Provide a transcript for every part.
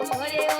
Hola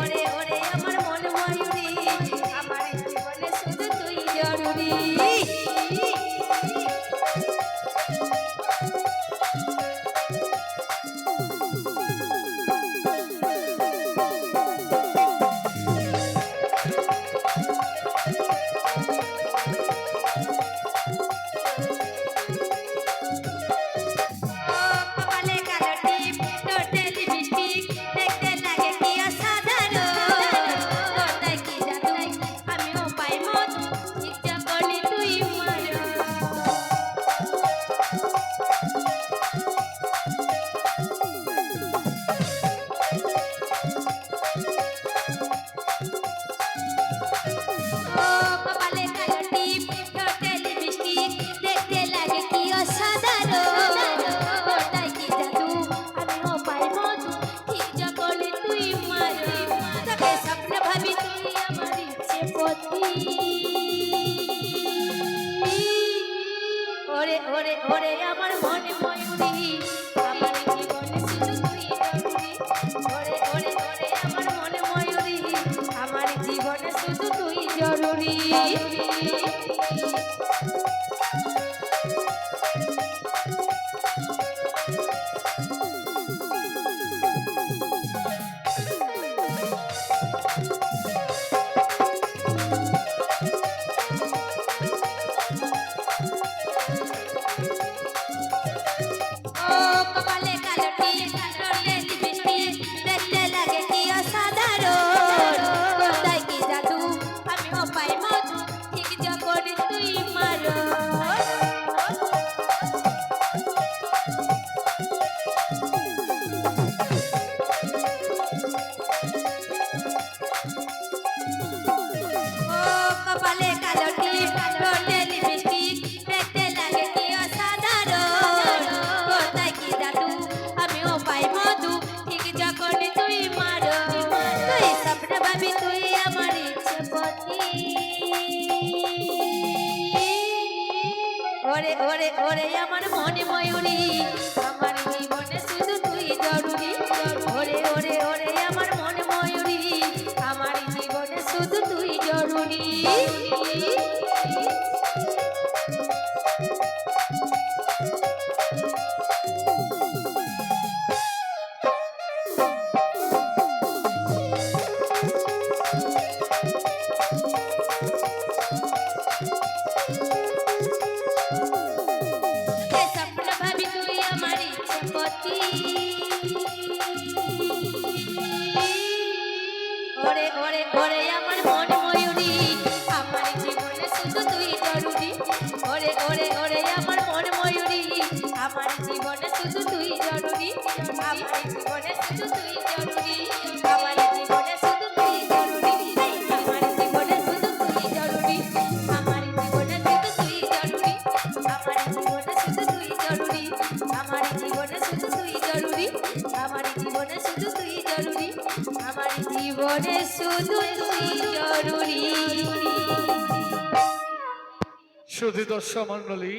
ওরে ওরে আমার মনে ময়ূরী আমার জীবনে আমার মনে ময়ূরী আমার জীবনে শুধু তুই ওরে ওরে ওরে আমার মনে ময়ূরী। আমার জীবনে শুধু তুই জরুরি ওরে ওরে ওরে আমার পতি ওরে ওরে ওরে, আমার মন ময়ূরী, আমার জীবনে শুধু তুই জরুরি। ওরে ওরে ওরে, আমার মন ময়ূরী, আমার জীবনে শুধু তুই জরুরি। আমার জীবনে শুধু তুই জরুরি। শুধু দর্শক মন্ডলী